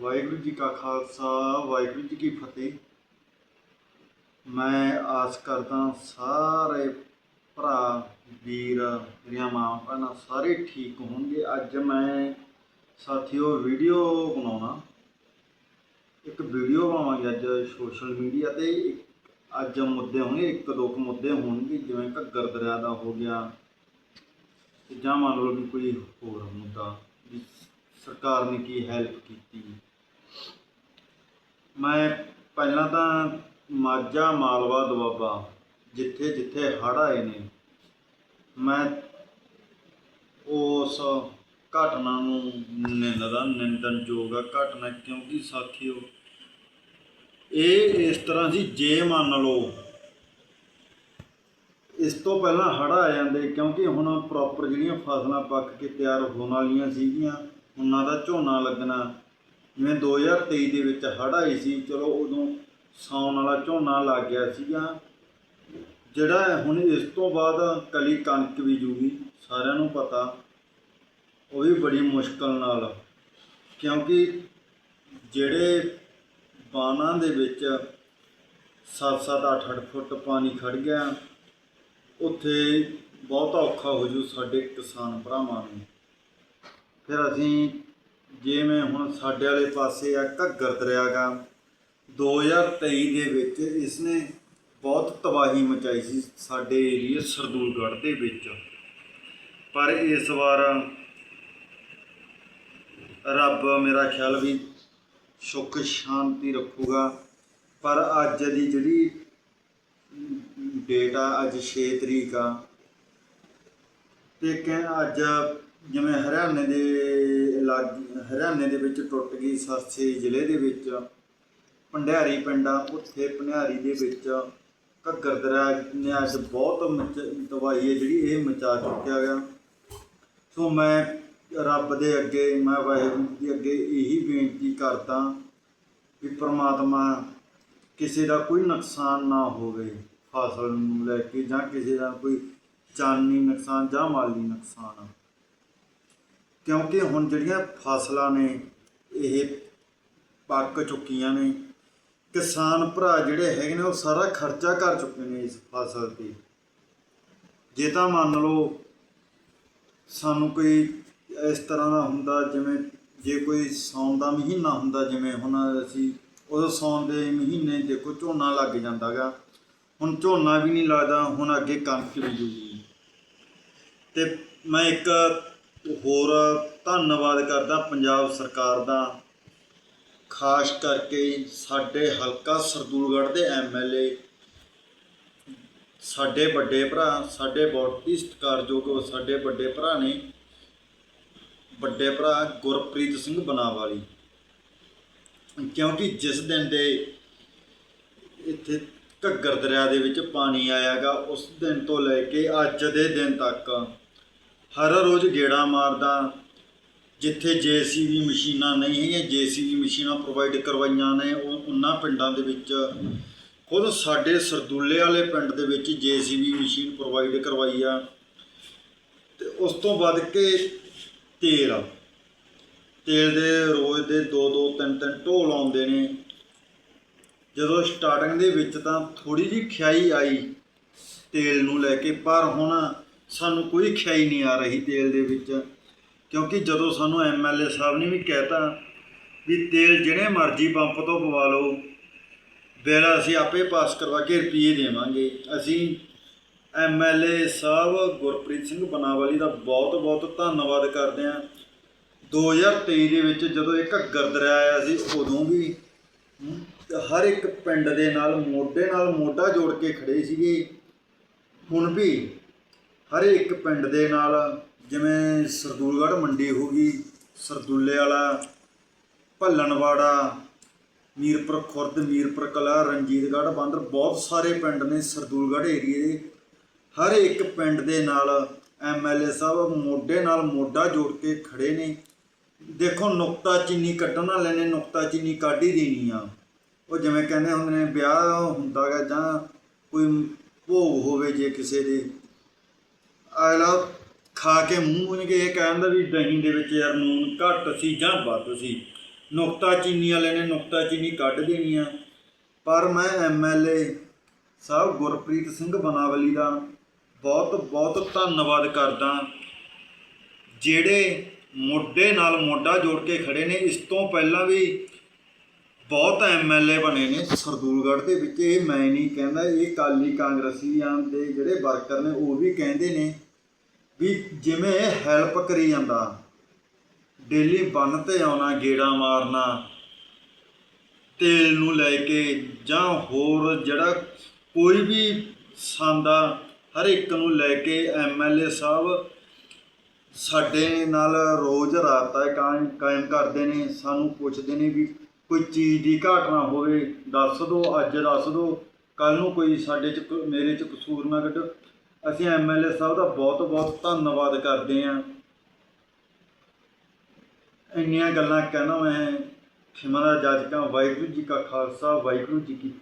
ਵਾਹਿਗੁਰੂ ਜੀ ਕਾ ਖਾਲਸਾ, ਵਾਹਿਗੁਰੂ ਜੀ ਕੀ ਫਤਿਹ। ਮੈਂ ਆਸ ਕਰਦਾ ਸਾਰੇ ਭਰਾ, ਵੀਰ, ਮੇਰੀਆਂ ਮਾਂ ਭੈਣਾਂ ਸਾਰੇ ਠੀਕ ਹੋਣਗੇ। ਅੱਜ ਮੈਂ ਸਾਥੀਓ ਵੀਡੀਓ ਬਣਾਉਣਾ। ਇੱਕ ਵੀਡੀਓ ਬਣਾਵਾਂਗੇ ਅੱਜ ਸੋਸ਼ਲ ਮੀਡੀਆ ਤੇ। ਅੱਜ ਮੁੱਦੇ ਹੋਣਗੇ, ਇੱਕ ਦੋ ਮੁੱਦੇ ਹੋਣਗੇ, ਜਿਵੇਂ ਘੱਗਰ ਦਰਿਆ ਦਾ ਹੋ ਗਿਆ। ਜਾਂ ਮੰਨ ਲਓ ਵੀ ਕੋਈ ਹੋਰ ਮੁੱਦਾ, ਵੀ ਸਰਕਾਰ ਨੇ ਕੀ ਹੈਲਪ ਕੀਤੀ। ਮੈਂ ਪਹਿਲਾਂ ਤਾਂ ਮਾਝਾ ਮਾਲਵਾ ਦੁਆਬਾ, ਜਿੱਥੇ ਜਿੱਥੇ ਹੜ੍ਹ ਆਏ ਨੇ, ਮੈਂ ਉਸ ਘਟਨਾ ਨੂੰ ਨਿੰਦਦਾ, ਨਿੰਦਣਯੋਗ ਆ ਘਟਨਾ, ਕਿਉਂਕਿ ਸਾਥੀਓ, ਇਹ ਇਸ ਤਰ੍ਹਾਂ ਸੀ, ਜੇ ਮੰਨ ਲਓ, ਇਸ ਤੋਂ ਪਹਿਲਾਂ ਹੜ੍ਹ ਆ ਜਾਂਦੇ, ਕਿਉਂਕਿ ਹੁਣ ਪ੍ਰੋਪਰ ਜਿਹੜੀਆਂ ਫਸਲਾਂ ਪੱਕ ਕੇ ਤਿਆਰ ਹੋਣ ਵਾਲੀਆਂ ਸੀਗੀਆਂ, ਉਹਨਾਂ ਦਾ ਝੋਨਾ ਲੱਗਣਾ ਜਿਵੇਂ 2023 ਦੇ ਵਿੱਚ ਹੜ੍ਹ ਆਈ ਸੀ, ਚਲੋ ਉਦੋਂ ਸਾਉਣ ਵਾਲਾ ਝੋਨਾ ਲੱਗ ਗਿਆ ਸੀਗਾ। ਜਿਹੜਾ ਹੁਣ ਇਸ ਤੋਂ ਬਾਅਦ ਕਲੀ ਕਣਕ ਵੀ ਬੀਜੂਗੀ ਸਾਰਿਆਂ ਨੂੰ ਪਤਾ। ਉਹ ਵੀ ਬੜੀ ਮੁਸ਼ਕਲ ਨਾਲ। ਕਿਉਂਕਿ ਜਿਹੜੇ ਬਾਨਾਂ ਦੇ ਵਿੱਚ 7-7 8-8 ਫੁੱਟ ਪਾਣੀ ਖੜ ਗਿਆ, ਉੱਥੇ ਬਹੁਤ ਔਖਾ ਹੋ ਜੂ ਸਾਡੇ ਕਿਸਾਨ ਭਰਾਵਾਂ ਨੂੰ। ਫਿਰ ਅਸੀਂ ਜਿਵੇਂ ਹੁਣ ਸਾਡੇ ਵਾਲੇ ਪਾਸੇ ਆ ਘੱਗਰ ਦਰਿਆ ਗਾ 2023 ਦੇ ਵਿੱਚ ਇਸਨੇ ਬਹੁਤ ਤਬਾਹੀ ਮਚਾਈ ਸੀ ਸਾਡੇ ਏਰੀਆ ਸਰਦੂਲਗੜ੍ਹ ਦੇ ਵਿੱਚ। ਪਰ ਇਸ ਵਾਰ ਰੱਬ ਮੇਰਾ ਖਿਆਲ ਵੀ ਸੁੱਖ ਸ਼ਾਂਤੀ ਰੱਖੂਗਾ। ਪਰ ਅੱਜ ਦੀ ਜਿਹੜੀ ਡੇਟ ਆ, ਅੱਜ 6 ਤਰੀਕ ਆ, ਤੇ ਕਿ ਅੱਜ ਜਿਵੇਂ ਹਰਿਆਣੇ ਦੇ ਇਲਾਕੇ ਹਰਿਆਣੇ ਦੇ ਵਿੱਚ ਟੁੱਟ ਗਈ ਸਰਸੇ ਜ਼ਿਲ੍ਹੇ ਦੇ ਵਿੱਚ, ਭੰਡਿਆਰੀ ਪਿੰਡ ਆ, ਉੱਥੇ ਭੰਡਿਆਰੀ ਦੇ ਵਿੱਚ ਘੱਗਰ ਦਰਿਆ ਨੇ ਅੱਜ ਬਹੁਤ ਮਚ- ਤਬਾਹੀ ਹੈ ਜਿਹੜੀ ਇਹ ਮਚਾ ਚੁੱਕਿਆ ਗਿਆ। ਸੋ ਮੈਂ ਰੱਬ ਦੇ ਅੱਗੇ, ਮੈਂ ਵਾਹਿਗੁਰੂ ਦੇ ਅੱਗੇ ਇਹੀ ਬੇਨਤੀ ਕਰਦਾ ਵੀ ਪ੍ਰਮਾਤਮਾ ਕਿਸੇ ਦਾ ਕੋਈ ਨੁਕਸਾਨ ਨਾ ਹੋਵੇ, ਫਸਲ ਨੂੰ ਲੈ ਕੇ ਜਾਂ ਕਿਸੇ ਦਾ ਕੋਈ ਜਾਨੀ ਨੁਕਸਾਨ ਜਾਂ ਮਾਲੀ ਨੁਕਸਾਨ। ਕਿਉਂਕਿ ਹੁਣ ਜਿਹੜੀਆਂ ਫਸਲਾਂ ਨੇ, ਇਹ ਪੱਕ ਚੁੱਕੀਆਂ ਨੇ, ਕਿਸਾਨ ਭਰਾ ਜਿਹੜੇ ਹੈਗੇ ਨੇ, ਉਹ ਸਾਰਾ ਖਰਚਾ ਕਰ ਚੁੱਕੇ ਨੇ ਇਸ ਫਸਲ ਤੇ। ਜੇ ਤਾਂ ਮੰਨ ਲਓ ਸਾਨੂੰ ਕੋਈ ਇਸ ਤਰ੍ਹਾਂ ਦਾ ਹੁੰਦਾ, ਜਿਵੇਂ ਜੇ ਕੋਈ ਸਾਉਣ ਦਾ ਮਹੀਨਾ ਹੁੰਦਾ, ਜਿਵੇਂ ਹੁਣ ਅਸੀਂ ਉਦੋਂ ਸਾਉਣ ਦੇ ਮਹੀਨੇ ਦੇਖੋ ਝੋਨਾ ਲੱਗ ਜਾਂਦਾਗਾ। ਹੁਣ ਝੋਨਾ ਵੀ ਨਹੀਂ ਲੱਗਦਾ, ਹੁਣ ਅੱਗੇ ਕਣਕ ਬੀਜੂਗੀ ਤੇ ਮੈਂ ਇੱਕ ਹੋਰ ਧੰਨਵਾਦ ਕਰਦਾ ਪੰਜਾਬ ਸਰਕਾਰ ਦਾ, ਖਾਸ ਕਰਕੇ ਸਾਡੇ ਹਲਕਾ ਸਰਦੂਲਗੜ੍ਹ ਦੇ ਐਮਐਲਏ ਸਾਡੇ ਵੱਡੇ ਭਰਾ, ਸਾਡੇ ਬਹੁਤ ਹੀ ਸਤਿਕਾਰਯੋਗ ਸਾਡੇ ਵੱਡੇ ਭਰਾ ਨੇ, ਵੱਡੇ ਭਰਾ ਗੁਰਪ੍ਰੀਤ ਸਿੰਘ ਬਨਾਵਾਲੀ। ਕਿਉਂਕਿ ਜਿਸ ਦਿਨ ਦੇ ਇੱਥੇ ਘੱਗਰ ਦਰਿਆ ਦੇ ਵਿੱਚ ਪਾਣੀ ਆਇਆਗਾ, ਉਸ ਦਿਨ ਤੋਂ ਲੈ ਕੇ ਅੱਜ ਦੇ ਦਿਨ ਤੱਕ ਹਰ ਰੋਜ਼ ਗੇੜਾ ਮਾਰਦਾ, ਜਿੱਥੇ ਜੀਸੀਬੀ ਮਸ਼ੀਨਾਂ ਨਹੀਂ ਹੈਗੀਆਂ, ਜੀਸੀਬੀ ਮਸ਼ੀਨਾਂ ਪ੍ਰੋਵਾਈਡ ਕਰਵਾਈਆਂ ਨੇ, ਉਹ ਉਹਨਾਂ ਪਿੰਡਾਂ ਦੇ ਵਿੱਚ, ਖੁਦ ਸਾਡੇ ਸਰਦੂਲੇ ਵਾਲੇ ਪਿੰਡ ਦੇ ਵਿੱਚ ਜੀਸੀਬੀ ਮਸ਼ੀਨ ਪ੍ਰੋਵਾਈਡ ਕਰਵਾਈ ਆ। ਤੇ ਉਸ ਤੋਂ ਵੱਧ ਕੇ ਤੇਲ ਤੇਲ ਦੇ ਰੋਜ਼ ਦੇ 2 2 3 3 ਢੋਲ ਆਉਂਦੇ ਨੇ। ਜਦੋਂ ਸਟਾਰਟਿੰਗ ਦੇ ਵਿੱਚ ਤਾਂ ਥੋੜੀ ਜਿਹੀ ਖਿਆਈ ਆਈ ਤੇਲ ਨੂੰ ਲੈ ਕੇ, ਪਰ ਹੁਣ ਸਾਨੂੰ ਕੋਈ ਖਿਆਈ ਨਹੀਂ ਆ ਰਹੀ ਤੇਲ ਦੇ ਵਿੱਚ। ਕਿਉਂਕਿ ਜਦੋਂ ਸਾਨੂੰ ਐਮਐਲਏ ਸਾਹਿਬ ਨੇ ਵੀ ਕਹਿਤਾ ਵੀ ਤੇਲ ਜਿਹੜੇ ਮਰਜ਼ੀ ਪੰਪ ਤੋਂ ਪਵਾ ਲਓ, ਬਿੱਲ ਅਸੀਂ ਆਪੇ ਪਾਸ ਕਰਵਾ ਕੇ ਰੁਪਏ ਦੇਵਾਂਗੇ। ਅਸੀਂ ਐਮਐਲਏ ਸਾਹਿਬ ਗੁਰਪ੍ਰੀਤ ਸਿੰਘ ਬਨਾਵਾਲੀ ਦਾ ਬਹੁਤ ਬਹੁਤ ਧੰਨਵਾਦ ਕਰਦੇ ਹਾਂ। 2023 ਦੇ ਵਿੱਚ ਜਦੋਂ ਇਹ ਘੱਗਰ ਦਰਿਆ ਆਇਆ ਸੀ, ਉਦੋਂ ਵੀ ਹਰ ਇੱਕ ਪਿੰਡ ਦੇ ਨਾਲ, ਮੋਢੇ ਨਾਲ ਮੋਢਾ ਜੋੜ ਕੇ ਖੜੇ ਸੀਗੇ। ਹੁਣ ਵੀ ਹਰ ਇੱਕ ਪਿੰਡ ਦੇ ਨਾਲ, ਜਿਵੇਂ ਸਰਦੂਲਗੜ੍ਹ ਮੰਡੀ ਹੋ ਗਈ, ਸਰਦੂਲੇ ਵਾਲਾ, ਭੱਲਣਵਾੜਾ, ਮੀਰਪੁਰ ਖੁਰਦ, ਮੀਰਪੁਰ ਕਲਾ, ਰਣਜੀਤਗੜ੍ਹ ਬਾਂਦਰ, ਬਹੁਤ ਸਾਰੇ ਪਿੰਡ ਨੇ ਸਰਦੂਲਗੜ੍ਹ ਏਰੀਏ ਦੇ। ਹਰ ਇੱਕ ਪਿੰਡ ਦੇ ਨਾਲ ਐਮਐਲਏ ਸਾਹਿਬ ਮੋਢੇ ਨਾਲ ਮੋਢਾ ਜੋੜ ਕੇ ਖੜੇ ਨੇ। ਦੇਖੋ, ਨੁਕਤਾ ਚੀਨੀ ਕੱਢਣ ਵਾਲੇ ਨੇ ਨੁਕਤਾ ਚੀਨੀ ਕੱਢ ਹੀ ਦੇਣੀ ਆ। ਉਹ ਜਿਵੇਂ ਕਹਿੰਦੇ ਹੁੰਦੇ ਨੇ, ਵਿਆਹ ਹੁੰਦਾਗਾ ਜਾਂ ਕੋਈ ਭੋਗ ਹੋਵੇ ਜੇ ਕਿਸੇ ਦੇ ਅਗਲਾ ਖਾ ਕੇ ਮੂੰਹ ਉਹਨੇ ਇਹ ਕਹਿੰਦਾ ਵੀ ਦਹੀਂ ਦੇ ਵਿੱਚ ਯਾਰ ਨੂਨ ਘੱਟ ਸੀ ਜਾਂ ਵੱਧ ਸੀ। ਨੁਕਤਾ ਚੀਨੀ ਵਾਲੇ ਨੇ ਨੁਕਤਾ ਚੀਨੀ ਕੱਢ ਦੇਣੀ ਆ। ਪਰ ਮੈਂ ਐਮਐਲਏ ਸਾਹਿਬ ਗੁਰਪ੍ਰੀਤ ਸਿੰਘ ਬਨਾਵਲੀ ਦਾ ਬਹੁਤ ਬਹੁਤ ਧੰਨਵਾਦ ਕਰਦਾ ਜਿਹੜੇ ਮੋਢੇ ਨਾਲ ਮੋਢਾ ਜੋੜ ਕੇ ਖੜੇ ਨੇ, ਇਸ ਤੋਂ ਪਹਿਲਾਂ ਵੀ ਬਹੁਤ ਐਮਐਲਏ ਬਣੇ ਨੇ ਸਰਦੂਲਗੜ੍ਹ ਦੇ ਵਿੱਚ। ਇਹ ਮੈਂ ਨਹੀਂ ਕਹਿੰਦਾ, ਇਹ ਕਾਲੀ ਕਾਂਗਰਸੀਆਂ ਦੇ ਜਿਹੜੇ ਵਰਕਰ ਨੇ, ਉਹ ਵੀ ਕਹਿੰਦੇ ਨੇ। ਵੀ ਜਿਵੇਂ ਇਹ ਹੈਲਪ ਕਰੀ ਜਾਂਦਾ ਡੇਲੀ ਬੰਨ ਤੇ ਆਉਣਾ, ਗੇੜਾ ਮਾਰਨਾ, ਤੇਲ ਨੂੰ ਲੈ ਕੇ ਜਾਂ ਹੋਰ ਜਿਹੜਾ ਕੋਈ ਵੀ ਸਾਂਦਾ ਹਰ ਇੱਕ ਨੂੰ ਲੈ ਕੇ ਐਮਐਲਏ ਸਾਹਿਬ ਸਾਡੇ ਨਾਲ ਰੋਜ਼ ਰਾਬਤਾ ਕਾਇਮ ਕਾਇਮ ਕਰਦੇ ਨੇ, ਸਾਨੂੰ ਪੁੱਛਦੇ ਨੇ ਵੀ ਕੋਈ ਚੀਜ਼ ਦੀ ਘਾਟ ਨਾ ਹੋਵੇ, ਦੱਸ ਦਿਓ ਅੱਜ ਦੱਸ ਦਿਓ ਕੱਲ ਨੂੰ ਕੋਈ ਸਾਡੇ ਚ ਕ- ਮੇਰੇ ਚ ਕਸੂਰ ਨਾ ਕੱਢੋ। ਅਸੀਂ ਐਮਐਲਏ ਸਾਹਿਬ ਦਾ ਬਹੁਤ ਬਹੁਤ ਧੰਨਵਾਦ ਕਰਦੇ ਹਾਂ। ਇੰਨੀਆਂ ਗੱਲਾਂ ਕਹਿਣਾ ਮੈਂ ਖਿਮਾ ਦਾ ਜਾਜਕਾਂ ਵਾਹਿਗੁਰੂ ਜੀ ਕਾ ਖਾਲਸਾ, ਵਾਹਿਗੁਰੂ ਜੀ ਕੀ